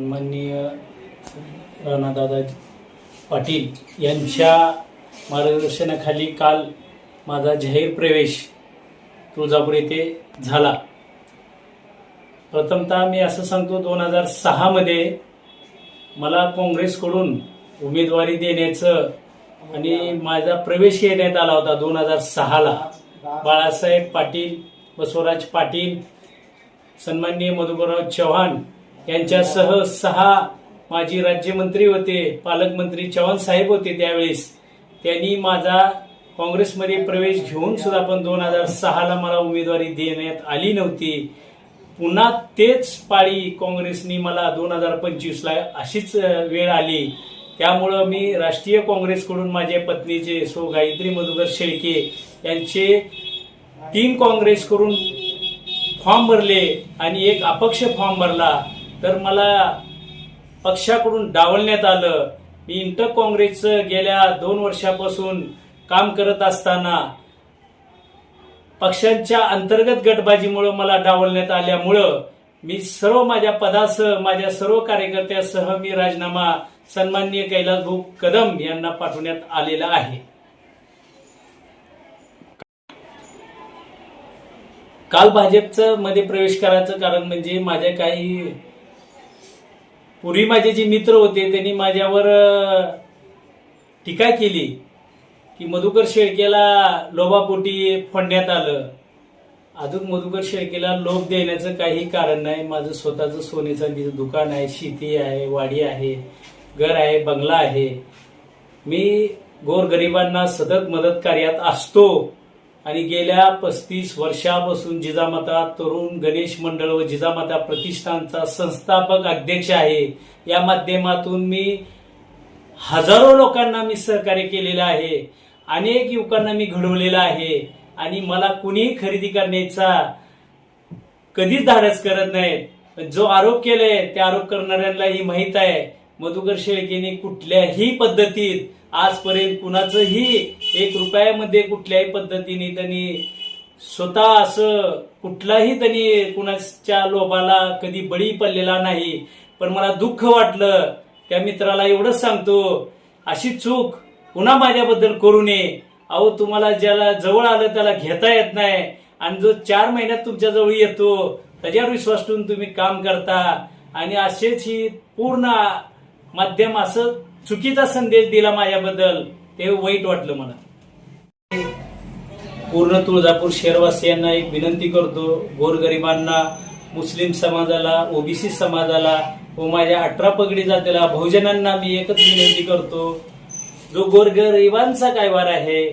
सन्माननीय राणादादा पाटील यांच्या मार्गदर्शनाखाली काल माझा जाहीर प्रवेश तुळजापूर येथे झाला. प्रथमतः मी असं सांगतो दोन हजार सहामध्ये मला काँग्रेसकडून उमेदवारी देण्याचं आणि माझा प्रवेश घेण्यात आला होता दोन हजार सहाला बाळासाहेब पाटील बसवराज पाटील सन्माननीय मधुबराव चव्हाण यांच्यासह सहा माजी राज्यमंत्री होते पालकमंत्री चव्हाण साहेब होते त्यावेळेस. त्यांनी माझा काँग्रेसमध्ये प्रवेश घेऊन सुद्धा पण दोन हजार सहाला मला उमेदवारी देण्यात आली नव्हती. पुन्हा तेच पाळी काँग्रेसनी मला दोन हजार पंचवीसला अशीच वेळ आली. त्यामुळं मी राष्ट्रीय काँग्रेसकडून माझ्या पत्नीचे सो गायत्री मधुकर शेळके यांचे तीन काँग्रेसकडून फॉर्म भरले आणि एक अपक्ष फॉर्म भरला. तर मला पक्षाकडून डावलण्यात आलं. मी इंटर काँग्रेसचं गेल्या दोन वर्षापासून काम करत असताना पक्षांच्या अंतर्गत गटबाजीमुळं मला डावलण्यात आल्यामुळं मी सर्व माझ्या पदासह माझ्या सर्व कार्यकर्त्यासह मी राजीनामा सन्माननीय कैलासभाऊ कदम यांना पाठवण्यात आलेला आहे. काल भाजपचं मध्ये प्रवेश करायचं कारण म्हणजे माझ्या काही पूर्वी माझे जे मित्र होते त्यांनी माझ्यावर टीका केली की मधुकर शेळकेला लोभापोटी फोडण्यात आलं. अजून मधुकर शेळकेला लोभ देण्याचं काही कारण नाही. माझं स्वतःचं सोने चांदीचं दुकान आहे शेती आहे वाडी आहे घर आहे बंगला आहे. मी गोरगरिबांना सतत मदत कार्यात असतो. आणि गेल्या पस्तीस वर्षापासून जिजामाता तरुण गणेश मंडळ व जिजामाता प्रतिष्ठानचा संस्थापक अध्यक्ष आहे. या माध्यमातून मी हजारो लोकांना मी सहकार्य केलेलं आहे. अनेक युवकांना मी घडवलेलं आहे. आणि मला कुणीही खरेदी करण्याचा कधीच धाडस करत नाहीत. जो आरोप केलाय त्या आरोप करणाऱ्यांनाही माहीत आहे. मधुकर शेळकेने कुठल्याही पद्धतीत आजपर्यंत कुणाचंही एक रुपयामध्ये कुठल्याही पद्धतीने त्यांनी स्वतः असं कुठलाही त्यांनी कुणाच्या लोभाला कधी बळी पडलेला नाही. पण मला दुःख वाटलं त्या मित्राला एवढंच सांगतो अशी चूक पुन्हा माझ्याबद्दल करू नये. अहो तुम्हाला ज्याला जवळ आलं त्याला घेता येत नाही. आणि जो चार महिन्यात तुमच्याजवळ येतो त्याच्यावर विश्वास ठेवून तुम्ही काम करता. आणि असेच ही पूर्ण माध्यम असं चुकीचा संदेश दिला माझ्याबद्दल ते वाईट वाटलं मला. पूर्ण तुळजापूर शहरवासियांना एक विनंती करतो गोरगरिबांना मुस्लिम समाजाला ओबीसी समाजाला व माझ्या अठरा पगडी जातीला बहुजनांना मी एकच विनंती करतो जो गोरगरिबांचा कायवार आहे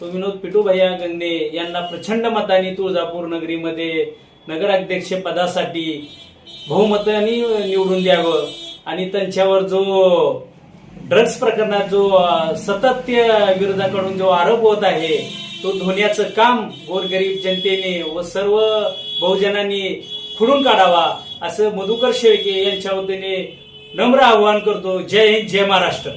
तो विनोद पिटू भैया गंगणे यांना प्रचंड मताने तुळजापूर नगरीमध्ये नगराध्यक्ष पदासाठी बहुमताने निवडून द्यावं. आणि त्यांच्यावर जो ड्रग्ज प्रकरणात जो सतत्य विरोधाकडून जो आरोप होत आहे तो धोण्याचं काम गोरगरीब जनतेने व सर्व बहुजनांनी खुडून काढावा असं मधुकर शेळके यांच्या वतीने नम्र आवाहन करतो. जय हिंद जय महाराष्ट्र.